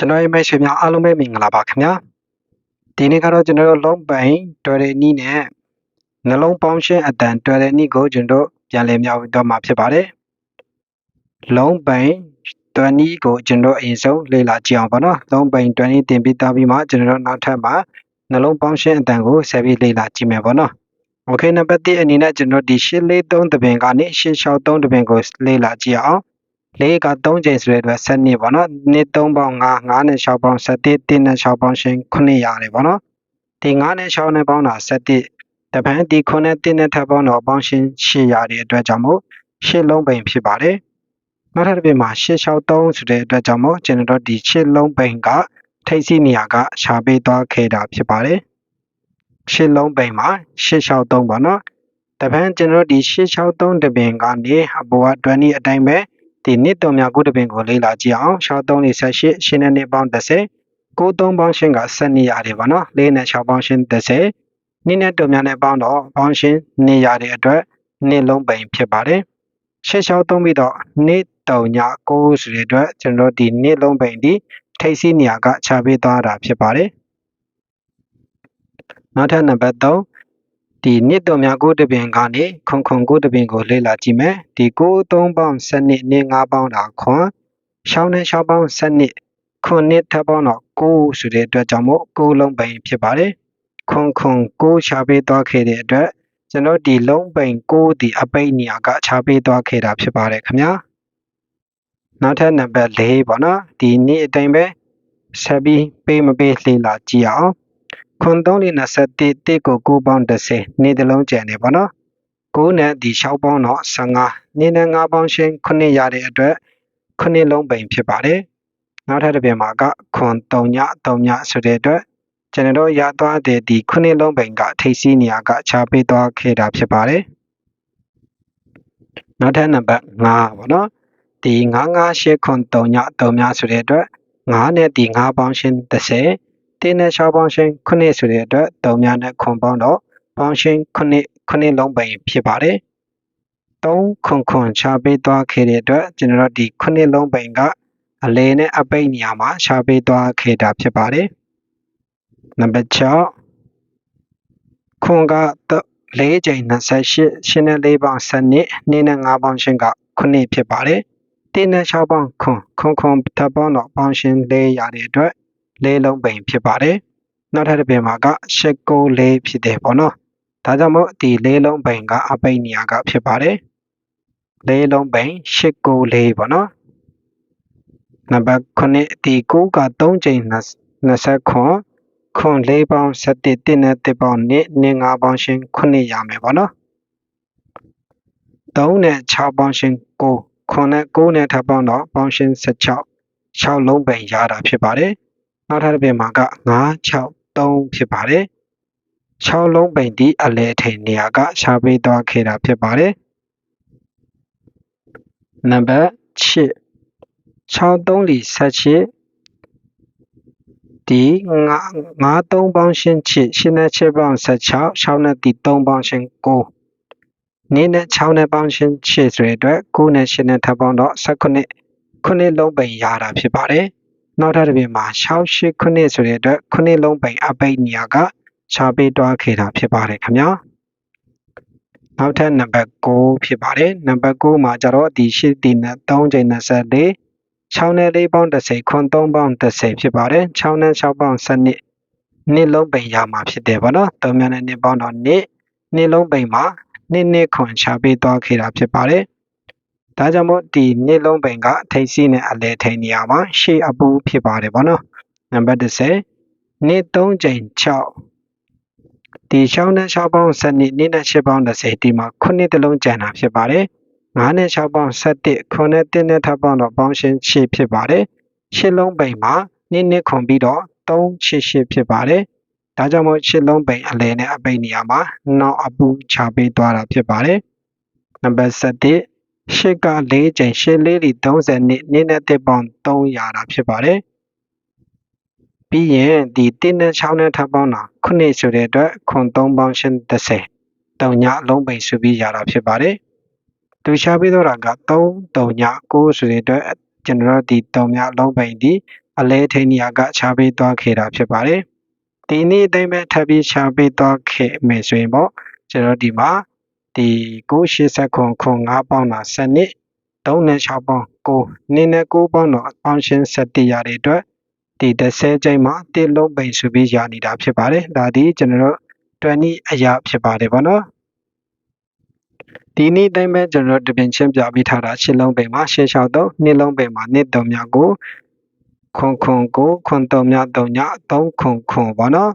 ကျွန်တော်ရဲ့မိတ်ဆွေများအားလုံးပဲမင်္ဂလာပါခင်ဗျာဒီနေ့ကတော့ကျွန်တော်တို့လုံးပိုင်တော်တဲ့နည်းနဲ့နှလုံးပေါင်းရှင်းအတန်တော်တဲ့နည်းကိုကျွန်တော်ပြန်လည်မြောက်တော့မှာဖြစ်ပါတယ်လုံးပိုင်တော်နည်းကိုကျွန်တော်အရင်ဆုံးလေ့လာကြည့်အောင်ပါနော်လုံးပိုင်တော်နည်းတင်ပြီးသားပြီးမှကျွန်တော်နောက်ထပ်မှာနှလုံးပေါင်းရှင်းအတန်ကိုဆက်ပြီးလေ့လာကြည့်မယ်ပေါ့နော်โอเคနံပါတ်1အနေနဲ့ကျွန်တော်ဒီ843တပင်ကနေ863တပင်ကိုလေ့လာကြည့်အောင် လေးက3ချိန်ဆိုတဲ့အတွက်7နှစ်ပေါ့နော်နှစ်3ပေါင်း5 5နဲ့6ပေါင်း7 1နဲ့6ပေါင်းရှင်9ရတယ်ပေါ့နော်ဒီ5နဲ့6နဲ့ပေါင်းတာ7တပန်းဒီ9နဲ့1နဲ့ထပ်ပေါင်းတော့ပေါင်းရှင်8ရတဲ့အတွက်ကြောင့်မို့8လုံးပိန်ဖြစ်ပါတယ်နောက်ထပ်တစ်ပြင်မှာ863ဆိုတဲ့အတွက်ကြောင့်မို့ကျွန်တော်တို့ဒီ8လုံးပိန်ကထိပ်စီးနေရာကရှားပေးသွားခဲ့တာဖြစ်ပါတယ်8လုံးပိန်မှာ863ပေါ့နော်တပန်းကျွန်တော်ဒီ863တပင်ကနေအပေါ်က20အတိုင်းပဲ ဒီနှစ်တော်များကုတပင်ကိုလေ့လာကြည့်အောင်6 3 48ရှင်းတဲ့နှစ်ပေါင်း30 9 3ပေါင်းရှင်းက7နေရတယ်ဗောနော်4နဲ့6ပေါင်းရှင်း30နှစ်နဲ့တော်များနဲ့ပေါင်းတော့ပေါင်းရှင်းနေရတဲ့အတွက်နှစ်လုံးပိန်ဖြစ်ပါတယ်ရှင်း6 3ပြီးတော့နှစ်တော်ည9ဆိုတဲ့အတွက်ကျွန်တော်ဒီနှစ်လုံးပိန်ဒီထိပ်စီးနေရာကခြာပေးသွားတာဖြစ်ပါတယ်နောက်ထပ်နံပါတ်3 ဒီနှစ်တော်များကိုတပင်ကနေခွန်ခွန်ကိုတပင်ကိုလေ့လာကြည့်မယ်ဒီကို3ပေါင်း7နှစ်နှစ်5ပေါင်းတာခွန်ရှောင်းနဲ့6ပေါင်း7နှစ်ခွန်နှစ်ထပ်ပေါင်းတော့9ဆိုတဲ့အတွက်ကြောင့်မို့9လုံးပိန်ဖြစ်ပါတယ်ခွန်ခွန်9ချပေးသွားခဲ့တဲ့အတွက်ကျွန်တော်ဒီလုံးပိန်9ဒီအပိတ်နေရာကချပေးသွားခဲ့တာဖြစ်ပါတယ်ခင်ဗျာနောက်ထပ်နံပါတ်4ပေါ့နော်ဒီနေ့အတိုင်းပဲဆက်ပြီးပေးမပေးလေ့လာကြည့်အောင် ခွန်3လေး21တိကို9ပေါင်း30နေ့တစ်လုံးကျန်နေပါတော့9နဲ့ဒီ6ပေါင်းတော့15နေ့နဲ့5ပေါင်းရှင်း9ရတဲ့အတွက်9လုံးပိန်ဖြစ်ပါတယ်နောက်ထပ်တစ်ပြင်မှာကခွန်3ည3ညဆိုတဲ့အတွက်ကျွန်တော်တို့ရသွားတဲ့ဒီ9လုံးပိန်ကထိပ်စီးနေရာကခြားပေးသွားခဲ့တာဖြစ်ပါတယ်နောက်ထပ်နံပါတ်5ပေါ့နော်ဒီ998ခွန်3ည3ညဆိုတဲ့အတွက်9နဲ့ဒီ5ပေါင်းရှင်း30 တင်းနဲ့6ပေါင်းရှင်း9ဆိုတဲ့အတွက်3များနဲ့ခွန်ပေါင်းတော့ပေါင်းရှင်း9 9လုံးပိန်ဖြစ်ပါတယ်3ခွန်ခွန်ချပေးသွားခဲ့တဲ့အတွက်ကျွန်တော်တို့ဒီ9လုံးပိန်ကအလဲနဲ့အပိတ်နေရာမှာချပေးသွားခဲ့တာဖြစ်ပါတယ်နံပါတ်6ခွန်က၄ချိန်28ရှင်းနဲ့၄ပေါင်း7နှစ်2နဲ့5ပေါင်းရှင်းက9ဖြစ်ပါတယ်တင်းနဲ့6ပေါင်းခွန်ခွန်ခွန်ထပ်ပေါင်းတော့ပေါင်းရှင်း၄ရတဲ့အတွက် လေးလုံးပိန်ဖြစ်ပါတယ်နောက်ထပ်တစ်ပင်မှာကရှစ်ကိုလေးဖြစ်တယ်ပေါ့နော်ဒါကြောင့်မို့ဒီလေးလုံးပိန်ကအပိန်နေရာကဖြစ်ပါတယ်လေးလုံးပိန်ရှစ်ကိုလေးပေါ့နော်နံပါတ်9ဒီ9က3ချိန်20ခွန်ခွန်၄ပေါင်း7တစ်နဲ့တစ်ပေါင်းနဲ့နဲ့5ပေါင်းရှင်း9ရမယ်ပေါ့နော်3နဲ့6ပေါင်းရှင်း9ခွန်နဲ့9နဲ့ထပ်ပေါင်းတော့ပေါင်းရှင်း16 6လုံးပိန်ရတာဖြစ်ပါတယ် နောက်ထပ်တစ်ပြင်မှာက9 6 3ဖြစ်ပါတယ်6လုံးပိန်ဒီအလဲထိန်နေရာကရှားပေးသွားခဲ့တာဖြစ်ပါတယ်နံပါတ်8 6 3လီ78ဒီ9 9 3ပေါင်းရှင်းချစ်ရှင်းနဲ့7ပေါင်း16 6နဲ့ဒီ3ပေါင်းရှင်း9နေနဲ့6နဲ့ပေါင်းရှင်းချစ်ဆိုတဲ့အတွက်9နဲ့8နဲ့ထပ်ပေါင်းတော့19 9လုံးပိန်ရတာဖြစ်ပါတယ် နောက်ထပ်တစ်ပြင်မှာ6 8ခုနှစ်ဆိုတဲ့အတွက်ခုနှစ်လုံးပိန်အပိတ်နေရာကရှားပေးတွားခဲ့တာဖြစ်ပါတယ်ခင်ဗျာနောက်ထပ်နံပါတ်6ဖြစ်ပါတယ်နံပါတ်6မှာကျတော့ဒီ8ဒီနဲ့3ချိန်24 6နဲ့4ပေါင်း30ခွန်3ပေါင်း30ဖြစ်ပါတယ်6နဲ့6ပေါင်း7နှစ်နှစ်လုံးပိန်ရမှာဖြစ်တယ်ဗောနော်3များနဲ့နှစ်ပေါင်းတော့နှစ်နှစ်လုံးပိန်မှာနှစ်နှစ်ခွန်ရှားပေးသွားခဲ့တာဖြစ်ပါတယ် ဒါကြောင့်မို့ဒီနေ့လုံးပိန်ကထိပ်စီးနဲ့အလဲထိန်နေရာမှာရှေ့အပူဖြစ်ပါတယ်ဗောနော်နံပါတ်30နေ့3ချိန်6ဒီ6နဲ့6ပေါင်း7နှစ်နေ့နဲ့6ပေါင်း30ဒီမှာ9တလုံးကျန်တာဖြစ်ပါတယ်9နဲ့6ပေါင်း7 9နဲ့1နဲ့ထပ်ပေါင်းတော့ပေါင်းရှင်း6ဖြစ်ပါတယ်ရှစ်လုံးပိန်မှာနှစ်နှစ်ခွန်ပြီးတော့3 8 8ဖြစ်ပါတယ်ဒါကြောင့်မို့ရှစ်လုံးပိန်အလဲနဲ့အပိန်နေရာမှာနောက်အပူချပေးသွားတာဖြစ်ပါတယ်နံပါတ်7 ရှစ်က၄ချိန်ရှစ်လေးလီ30နှစ်နင်းနဲ့တစ်ပေါင်300တာဖြစ်ပါတယ်ပြီးရင်ဒီ1နဲ့6နဲ့ထပ်ပေါင်းတာခုနှစ်ဆိုတဲ့အတွက်ခွန်3ပေါင်းရှင်း30တုံညအလုံးပိန်ဆိုပြီးရတာဖြစ်ပါတယ်သူရှားပေးတော့တာက3တုံည9ဆိုတဲ့အတွက်ကျွန်တော်တို့ဒီတုံညအလုံးပိန်ဒီအလဲထိန်နေရာကခြားပေးသွားခဲ့တာဖြစ်ပါတယ်ဒီနေ့အတိုင်းပဲထပ်ပြီးခြားပေးသွားခဲ့မယ်ဆိုရင်ပေါ့ကျွန်တော်ဒီမှာ ဒီ980ခွန်ခွန်5ပေါင်းတာစနစ်3နဲ့6ပေါင်း9နင်းနဲ့9ပေါင်းတော့ပေါင်းရှင်း7ရတဲ့အတွက်ဒီ30ကျိန်းမှာတစ်လုံးပိန်ဆိုပြီးရနေတာဖြစ်ပါတယ်ဒါဒီကျွန်တော်တို့20အရာဖြစ်ပါတယ်ဗောနော်ဒီနေ့တိုင်းပဲကျွန်တော်တို့တပင်ချင်းပြပေးထားတာရှစ်လုံးပိန်မှာရှေ့လျှောက်တော့နှစ်လုံးပိန်မှာနှစ်တုံများကိုခွန်ခွန်ကိုခွန်တုံများတုံည3ခွန်ခွန်ဗောနော်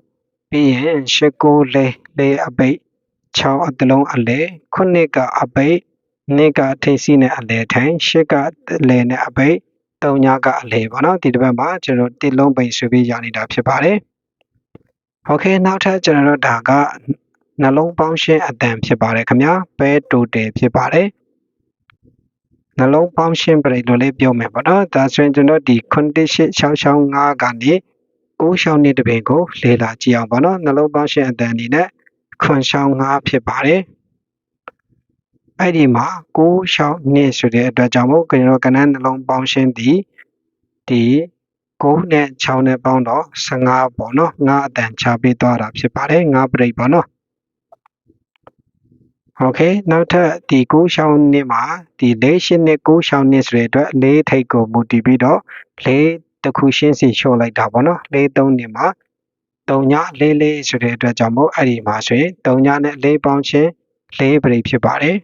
ပြီးရင်ရှစ်ကိုလေးလေးအပိတ် 6အတလုံးအလဲခုနှစ်ကအပိတ်နှစ်ကထိပ်စီးနဲ့အလဲထိုင်ရှစ်ကအလဲနဲ့အပိတ်တုံညကအလဲဗောနော်ဒီတစ်ပတ်မှာကျွန်တော်တစ်လုံးပိန်ဆိုပြီးရနေတာဖြစ်ပါတယ်โอเคနောက်ထပ်ကျွန်တော်တို့ဒါကနှလုံးပေါင်းရှင်းအတန်ဖြစ်ပါတယ်ခင်ဗျာပဲတူတယ်ဖြစ်ပါတယ်နှလုံးပေါင်းရှင်းပြိလို့လေးပြောမယ်ပေါ့နော်ဒါဆိုရင်ကျွန်တော်ဒီ9865ကနေ6ရှောင်းနေတပင်ကိုလေ့လာကြည့်အောင်ပေါ့နော်နှလုံးပေါင်းရှင်းအတန်အနေနဲ့ ခွန်ရှောင်း5ဖြစ်ပါတယ်အဲ့ဒီမှာ6ရှောင်းနေဆိုတဲ့အတွက်ကြောင့်မို့ကျွန်တော်ကဏ္ဍနှလုံးပေါင်းရှင်းသည်ဒီ9နဲ့6နဲ့ပေါင်းတော့15ပေါ့နော်5အတန်ချပေးသွားတာဖြစ်ပါတယ်5ပြိပေါ့နော်โอเคနောက်ထပ်ဒီ6ရှောင်းနှစ်မှာဒီ၄ရှင်းနဲ့6ရှောင်းနှစ်ဆိုတဲ့အတွက်၄ထိပ်ကိုမူတည်ပြီးတော့၄တစ်ခုရှင်းစီလျှော့လိုက်တာပေါ့နော်၄၃နှစ်မှာ 3ည၄၄ဆိုတဲ့အတွက်ကြောင့်မို့အဲ့ဒီမှာဆိုရင်3ညနဲ့၄ပေါင်းချင်း၄ပရိဖြစ်ပါတယ်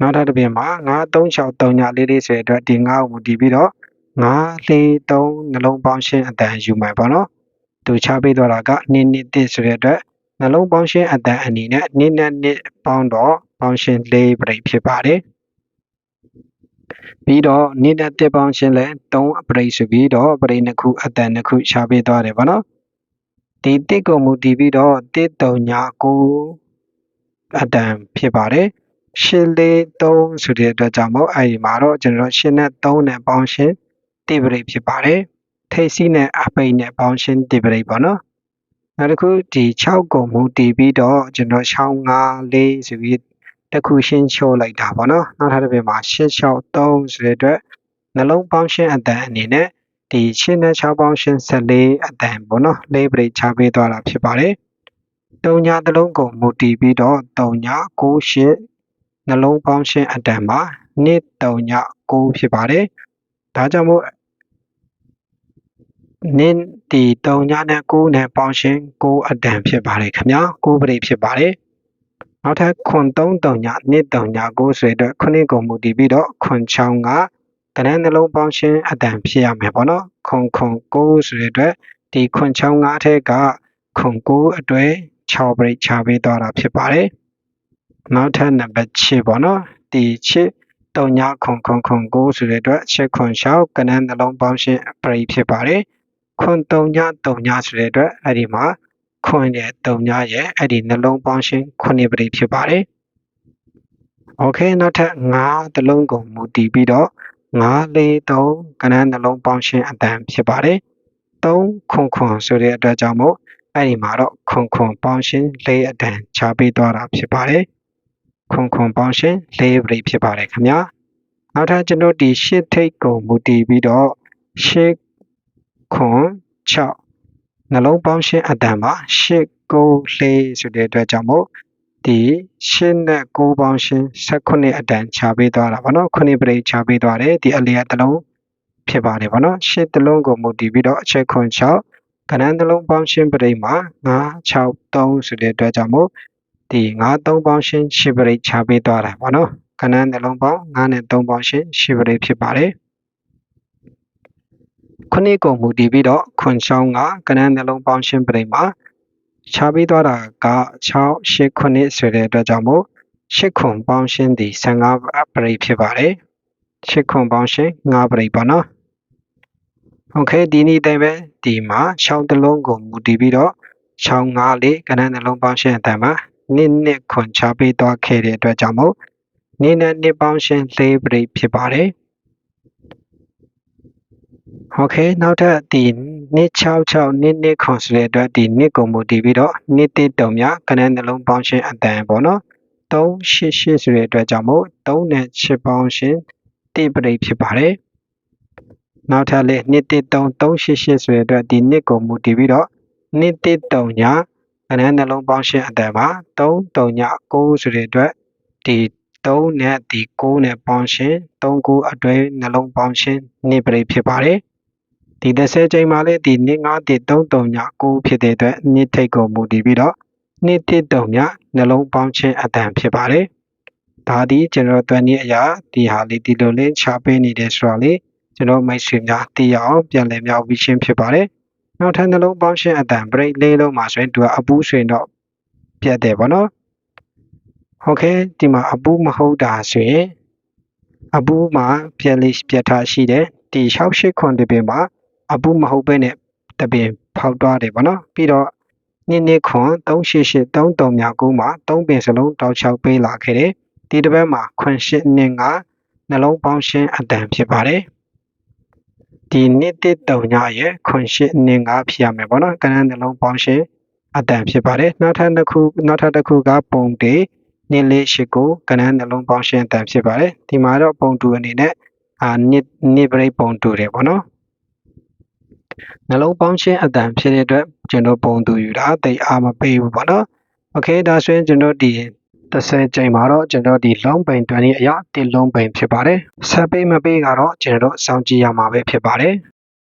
နောက်ထပ်တစ်ပြင်မှာ9 3 6 3ည၄၄ဆိုတဲ့အတွက်ဒီ9ကိုမူတည်ပြီးတော့9 4 3နှလုံးပေါင်းရှင်းအတန်ယူမယ်ပေါ့နော်သူချပေးတော့တာက2 2 1ဆိုတဲ့အတွက်နှလုံးပေါင်းရှင်းအတန်အနေနဲ့နစ်နဲ့နစ်ပေါင်းတော့ပေါင်းရှင်း၄ပြိဖြစ်ပါတယ် ပြီးတော့နစ်နဲ့တစ်ပေါင်းရှင်းလဲ3အပြိဆိုပြီးတော့ပြိနှစ်ခုအတန်နှစ်ခုရှားပေးသွားတယ်ဗောနော်ဒီတစ်ကိုမူတည်ပြီးတော့တစ်တုံညာ9အတန်ဖြစ်ပါတယ်ရှင်းလေး3ဆိုတဲ့အတွက်ကြောင့်မို့အဲဒီမှာတော့ကျွန်တော်ရှင်းနဲ့3နဲ့ပေါင်းရှင်းတိပရိဖြစ်ပါတယ်ထိပ်စီးနဲ့အပိတ်နဲ့ပေါင်းရှင်းတိပရိပေါ့နော်နောက်တစ်ခုဒီ6ကိုမူတည်ပြီးတော့ကျွန်တော်6 5 4ဆိုပြီး တစ်ခုရှင်းချိုးလိုက်တာပေါ့နော်နောက်ထပ်တစ်ပြင်မှာ8 6 3ဆိုတဲ့အတွက်နှလုံးပေါင်းရှင်းအတန်အနေနဲ့ဒီရှင်းနဲ့6ပေါင်းရှင်း14အတန်ပေါ့နော်လေးပရိချပေးသွားတာဖြစ်ပါတယ်တုံညာတစ်လုံးကိုမူတည်ပြီးတော့တုံညာ9 8နှလုံးပေါင်းရှင်းအတန်မှာ2တုံညာ9ဖြစ်ပါတယ်ဒါကြောင့်မို့နင်းဒီ3ညနဲ့9နဲ့ပေါင်းရှင်း9အတန်ဖြစ်ပါတယ်ခင်ဗျာ9ပရိဖြစ်ပါတယ် နောက်ထပ်ခွန်3တုံည2တုံည9ဆိုတဲ့ခုနှစ်ကုန်မူတည်ပြီးတော့ခွန်6ကတနန်းနှလုံးပေါင်းရှင်းအတန်ဖြစ်ရမယ်ပေါ့နော်ခွန်ခွန်9ဆိုတဲ့အတွက်ဒီခွန်6 5ထဲကခွန်9အတွဲ6ပရိချပေးသွားတာဖြစ်ပါတယ်နောက်ထပ်နံပါတ်6ပေါ့နော်ဒီ6တုံညခွန်ခွန်ခွန်9ဆိုတဲ့အတွက်6ခွန်6ကနန်းနှလုံးပေါင်းရှင်းပရိဖြစ်ပါတယ်ခွန်3ည3ညဆိုတဲ့အတွက်အဲ့ဒီမှာ ခွန်ရဲ့3ညရဲ့အဲ့ဒီနှလုံးပေါင်းရှင်းခုနှစ်ပရိဖြစ်ပါတယ်။ Okay နောက်ထပ်9တလုံးကိုမူတည်ပြီးတော့9 4 3ကဏ္ဍနှလုံးပေါင်းရှင်းအတန်ဖြစ်ပါတယ်။3ခွန်ခွန်ဆိုတဲ့အတွက်ကြောင့်မို့အဲ့ဒီမှာတော့ခွန်ခွန်ပေါင်းရှင်း၄အတန်ချပေးသွားတာဖြစ်ပါတယ်။ခွန်ခွန်ပေါင်းရှင်း၄ပရိဖြစ်ပါတယ်ခင်ဗျာ။နောက်ထပ်ကျွန်တော်ဒီရှစ်ထိတ်ကိုမူတည်ပြီးတော့ရှစ်ခွန်6 နှလုံးပေါင်းရှင်းအတန်ပါ8 9 4ဆိုတဲ့အတွက်ကြောင့်မို့ဒီ8နဲ့9ပေါင်းရှင်း18အတန်ခြာပေးသွားတာဗောနော်9ပရိခြာပေးသွားတယ်ဒီအလျက်တစ်လုံးဖြစ်ပါတယ်ဗောနော်8တစ်လုံးကိုမူတည်ပြီးတော့အချက်ခွန်6ကဏ္ဍတစ်လုံးပေါင်းရှင်းပရိမှာ9 6 3ဆိုတဲ့အတွက်ကြောင့်မို့ဒီ9 3ပေါင်းရှင်း8ပရိခြာပေးသွားတာဗောနော်ကဏ္ဍတစ်လုံးပေါင်း9နဲ့3ပေါင်းရှင်း8ပရိဖြစ်ပါတယ် ခုနှစ်ကိုမူတည်ပြီးတော့ခွန်ချောင်းကကနန်းနှလုံးပေါင်းရှင်းပရိမှာခြားပြီးသွားတာက6 8ခုနှစ်ဆိုတဲ့အတွက်ကြောင့်မို့8ခွန်ပေါင်းရှင်းသည်15ပရိဖြစ်ပါတယ်8ခွန်ပေါင်းရှင်း5ပရိပါနော်โอเคဒီနေ့တိုင်းပဲဒီမှာ6တလုံးကိုမူတည်ပြီးတော့6 5လေးကနန်းနှလုံးပေါင်းရှင်းအတန်မှာနှစ်နှစ်ခွန်ခြားပေးသွားခဲ့တဲ့အတွက်ကြောင့်မို့နေ့နဲ့နှစ်ပေါင်းရှင်း၄ပရိဖြစ်ပါတယ် โอเคနောက်ထပ်ဒီ266နှစ်နှစ်ခွန်ဆိုတဲ့အတွက်ဒီနှစ်ကိုမူတည်ပြီးတော့နှစ်တစ်တုံမြကနန်းနှလုံးပေါင်းရှင်းအတန်ပေါ့နော်388ဆိုတဲ့အတွက်ကြောင့်မို့3နဲ့6ပေါင်းရှင်းတိပရိဖြစ်ပါတယ် နောက်ထပ်လေး213388ဆိုတဲ့အတွက်ဒီနှစ်ကိုမူတည်ပြီးတော့2139ညကနန်းနှလုံးပေါင်းရှင်းအတန်မှာ339ဆိုတဲ့အတွက်ဒီ3နဲ့ဒီ9နဲ့ပေါင်းရှင်း39အတွဲနှလုံးပေါင်းရှင်းနှစ်ပရိတ်ဖြစ်ပါတယ် ဒီ30ချိန်မှာလည်းဒီနှစ်9339ဖြစ်တဲ့အတွက်နှစ်ထိတ်ကိုမူတည်ပြီးတော့2139နှလုံးပေါင်းရှင်းအတန်ဖြစ်ပါတယ်ဒါဒီကျွန်တော်တွက်နည်းအရာဒီဟာလေးဒီလိုလေးချပေးနေတယ်ဆိုတော့လေကျွန်တော်မိတ်ဆွေများသိရအောင်ပြန်လည်မြောက်ပြီးရှင်းဖြစ်ပါတယ်။နောက်ထပ်နှလုံးပေါင်းရှင်းအတန် break လေးလုံးမှာဆိုရင်သူကအပူးဆိုရင်တော့ပြတ်တယ်ဗောနော်။ Okay ဒီမှာအပူးမဟုတ်တာဆိုရင်အပူးမှာပြက်လေးပြတ်ထားရှိတယ်။ဒီ68ခွန်တပင်မှာ အပူးမဟုတ်ဘဲနဲ့တပင်ဖောက်သွားတယ်ဗောနော်။ပြီးတော့နှစ်နှစ်ခွန်388 33မြောက်ကူးမှာ3ပင်စလုံးတောက်ချောက်ပေးလာခဲ့တယ်။ဒီတစ်ပတ်မှာခွန်8နှစ်ကနှလုံးပေါင်းရှင်းအတန်ဖြစ်ပါတယ်ဒီနှစ်တစ်တုံညရဲ့ခွန်ရှစ်နှစ်ငါဖြစ်ရမယ်ပေါ့နော်ကဏ္ဍနှလုံးပေါင်းရှင်းအတန်ဖြစ်ပါတယ်နောက်ထပ်တစ်ခုနောက်ထပ်တစ်ခုကပုံတေနှစ်လေးရှိကိုကဏ္ဍနှလုံးပေါင်းရှင်းအတန်ဖြစ်ပါတယ်ဒီမှာတော့ပုံတူအနေနဲ့အာနှစ်နှစ်ပရိပုံတူတယ်ပေါ့နော် နှလုံးပေါင်းရှင်းအတန်ဖြစ်တဲ့အတွက်ကျွန်တော်ပုံတူယူတာတိတ်အားမပေးဘူးပေါ့နော်โอเคဒါဆိုရင်ကျွန်တော်ဒီ30ချိန်မှာတော့ကျွန်တော်ဒီ long ပိန်တွန်ရဲ့အရာတစ်လုံးပိန်ဖြစ်ပါတယ်ဆက်ပေးမပေးကတော့ကျွန်တော်တို့စောင့်ကြည့်ရမှာပဲဖြစ်ပါတယ်